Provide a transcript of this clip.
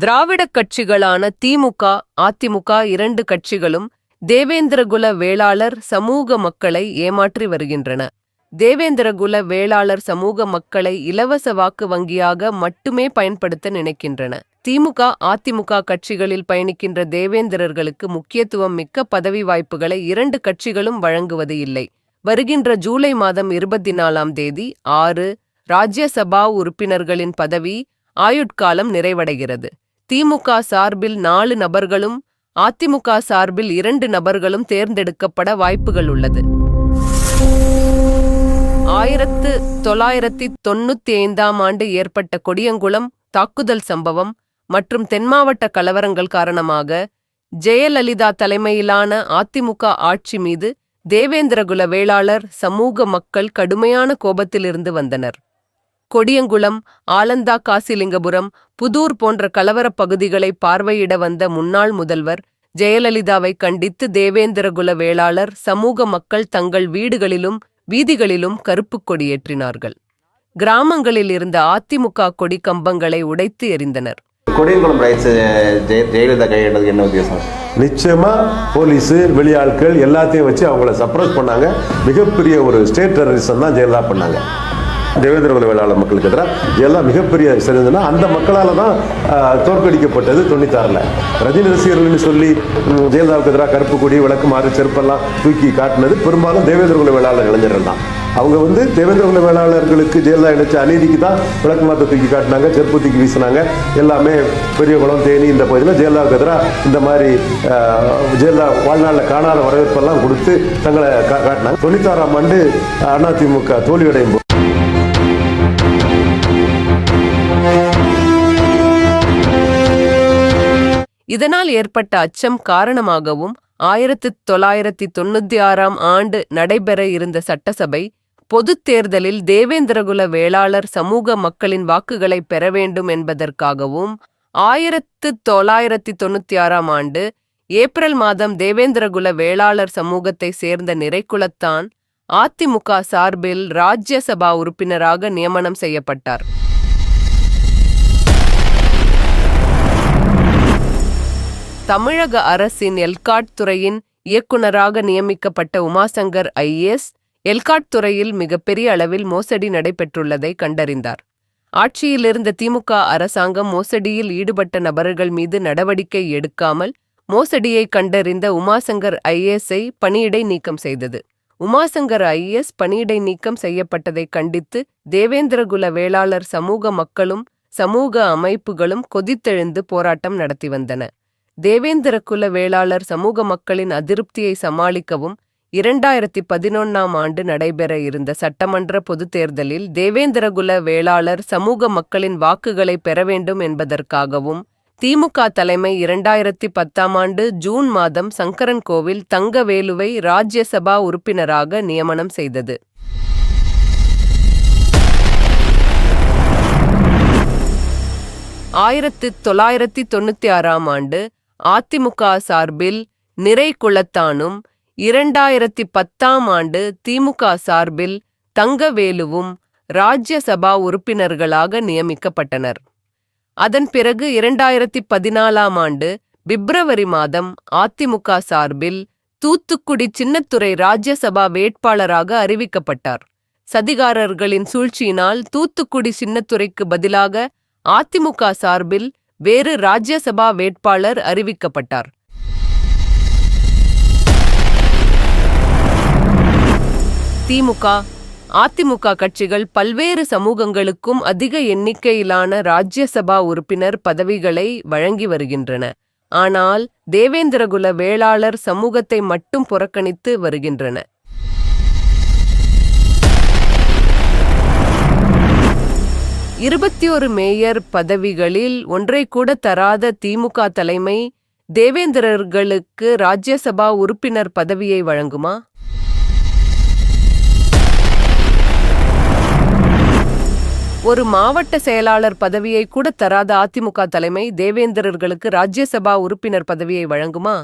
திராவிடக் கட்சிகளான திமுக அதிமுக இரண்டு கட்சிகளும் தேவேந்திரகுல வேளாளர் சமூக மக்களை ஏமாற்றி வருகின்றன. தேவேந்திரகுல வேளாளர் சமூக மக்களை இலவச வாக்கு வங்கியாக மட்டுமே பயன்படுத்த நினைக்கின்றன. திமுக அதிமுக கட்சிகளில் பயணிக்கின்ற தேவேந்திரர்களுக்கு முக்கியத்துவம் மிக்க பதவி வாய்ப்புகளை இரண்டு கட்சிகளும் வழங்குவது இல்லை. வருகின்ற ஜூலை மாதம் இருபத்தி நாலாம் தேதி ஆறு ராஜ்யசபா உறுப்பினர்களின் பதவி ஆயுட்காலம் நிறைவடைகிறது. திமுக சார்பில் நாலு நபர்களும் அதிமுக சார்பில் இரண்டு நபர்களும் தேர்ந்தெடுக்கப்பட வாய்ப்புகள் உள்ளது. ஆயிரத்து தொள்ளாயிரத்தி தொண்ணூத்தி ஐந்தாம் ஆண்டு ஏற்பட்ட கொடியங்குளம் தாக்குதல் சம்பவம் மற்றும் தென்மாவட்ட கலவரங்கள் காரணமாக ஜெயலலிதா தலைமையிலான அதிமுக ஆட்சி மீது தேவேந்திரகுல வேளாளர் சமூக மக்கள் கடுமையான கோபத்திலிருந்து வந்தனர். கொடியங்குளம் ஆலந்தா காசிலிங்கபுரம் புதூர் போன்ற கலவரப் பகுதிகளை பார்வையிட வந்த முன்னாள் முதல்வர் ஜெயலலிதாவை கண்டித்து தேவேந்திரகுல வேளாளர் சமூக மக்கள் தங்கள் வீடுகளிலும் வீதிகளிலும் கருப்புக் கொடியேற்றினார்கள் கிராமங்களில் இருந்த அதிமுக கொடி கம்பங்களை உடைத்து எறிந்தனர். கொடியங்குளம் ரைட்ஸ் ஜெய ஜெயலலிதா கையெழுந்ததுக்கு என்ன உத்தேசம் நிச்சயமா போலீஸு வெளியாட்கள் எல்லாத்தையும் வச்சு அவங்கள சப்ரஸ் பண்ணாங்க. மிகப்பெரிய ஒரு ஸ்டேட் டெரரிசம் தான் ஜெயலலிதா பண்ணாங்க. தேவேந்திர குல வேளாளர் மக்களுக்கு எதிராக எல்லாம் மிகப்பெரிய சிறந்ததுன்னா அந்த மக்களால் தான் தோற்கடிக்கப்பட்டது தொண்ணூத்தாறில். ரஜினி ரசிகர்கள்னு சொல்லி ஜெயலலிதாவுக்கு எதிராக கருப்பு கொடி விளக்கு மாறு செருப்பெல்லாம் தூக்கி காட்டினது பெரும்பாலும் தேவேந்திர குல வேளாளர் இளைஞர்கள் தான். அவங்க வந்து தேவேந்திர குல வேளாளர்களுக்கு ஜெயலலிதா இணைச்ச அநீதிக்கு தான் விளக்கு மாற்ற தூக்கி காட்டினாங்க செருப்பு தூக்கி வீசினாங்க. எல்லாமே பெரிய குளம் தேனி இந்த பகுதியில் ஜெயலலிதாவுக்கு எதிராக இந்த மாதிரி ஜெயலலிதா வாழ்நாளில் காணாத வரவேற்பெல்லாம் கொடுத்து தங்களை கா- காட்டினாங்க. தொண்ணூத்தாறாம் ஆண்டு அதிமுக தோல்வியடையும் போது இதனால் ஏற்பட்ட அச்சம் காரணமாகவும் ஆயிரத்து தொள்ளாயிரத்தி தொண்ணூத்தி ஆறாம் ஆண்டு நடைபெற இருந்த சட்டசபை பொதுத் தேர்தலில் தேவேந்திரகுல வேளாளர் சமூக மக்களின் வாக்குகளை பெற வேண்டும் என்பதற்காகவும் ஆயிரத்து தொள்ளாயிரத்தி தொண்ணூத்தி ஆறாம் ஆண்டு ஏப்ரல் மாதம் தேவேந்திரகுல வேளாளர் சமூகத்தை சேர்ந்த நிறைக்குளத்தான் அதிமுக சார்பில் ராஜ்யசபா உறுப்பினராக நியமனம் செய்யப்பட்டார். தமிழக அரசின் எல்காட் துறையின் இயக்குனராக நியமிக்கப்பட்ட உமாசங்கர் ஐஏஎஸ் எல்காட் துறையில் மிகப்பெரிய அளவில் மோசடி நடைபெற்றுள்ளதை கண்டறிந்தார். ஆட்சியிலிருந்த திமுக அரசாங்கம் மோசடியில் ஈடுபட்ட நபர்கள் மீது நடவடிக்கை எடுக்காமல் மோசடியை கண்டறிந்த உமாசங்கர் ஐஏஎஸ்ஐ பணியிடை நீக்கம் செய்தது. உமாசங்கர் ஐஏஎஸ் பணியிடை நீக்கம் செய்யப்பட்டதை கண்டித்து தேவேந்திரகுல வேளாளர் சமூக மக்களும் சமூக அமைப்புகளும் கொதித்தெழுந்து போராட்டம் நடத்தி வந்தன. தேவேந்திர குல வேளாளர் சமூக மக்களின் அதிருப்தியை சமாளிக்கவும் இரண்டாயிரத்தி பதினொன்னாம் ஆண்டு நடைபெற இருந்த சட்டமன்ற பொதுத் தேர்தலில் தேவேந்திரகுல வேளாளர் சமூக மக்களின் வாக்குகளை பெற வேண்டும் என்பதற்காகவும் திமுக தலைமை இரண்டாயிரத்தி பத்தாம் ஆண்டு ஜூன் மாதம் சங்கரன் கோவில் தங்கவேலுவை ராஜ்யசபா உறுப்பினராக நியமனம் செய்தது. ஆயிரத்து தொள்ளாயிரத்தி தொண்ணூத்தி ஆறாம் ஆண்டு அதிமுக சார்பில் நிறை குளத்தானும் இரண்டாயிரத்தி பத்தாம் ஆண்டு திமுக சார்பில் தங்கவேலுவும் ராஜ்யசபா உறுப்பினர்களாக நியமிக்கப்பட்டனர். அதன் பிறகு இரண்டாயிரத்தி பதினாலாம் ஆண்டு பிப்ரவரி மாதம் அதிமுக சார்பில் தூத்துக்குடி சின்னத்துறை ராஜ்யசபா வேட்பாளராக அறிவிக்கப்பட்டார். சதிகாரர்களின் சூழ்ச்சியினால் தூத்துக்குடி சின்னத்துறைக்கு பதிலாக அதிமுக சார்பில் வேறு ராஜ்யசபா வேட்பாளர் அறிவிக்கப்பட்டார். திமுக அதிமுக கட்சிகள் பல்வேறு சமூகங்களுக்கும் அதிக எண்ணிக்கையிலான ராஜ்யசபா உறுப்பினர் பதவிகளை வழங்கி வருகின்றன. ஆனால் தேவேந்திரகுல வேளாளர் சமூகத்தை மட்டும் புறக்கணித்து வருகின்றன. இருபத்தி ஒரு மேயர் பதவிகளில் ஒன்றை கூட தராத திமுக தலைமை தேவேந்திரர்களுக்கு ராஜ்யசபா உறுப்பினர் பதவியை வழங்குமா? ஒரு மாவட்ட செயலாளர் பதவியை கூட தராத அதிமுக தலைமை தேவேந்திரர்களுக்கு ராஜ்யசபா உறுப்பினர் பதவியை வழங்குமா?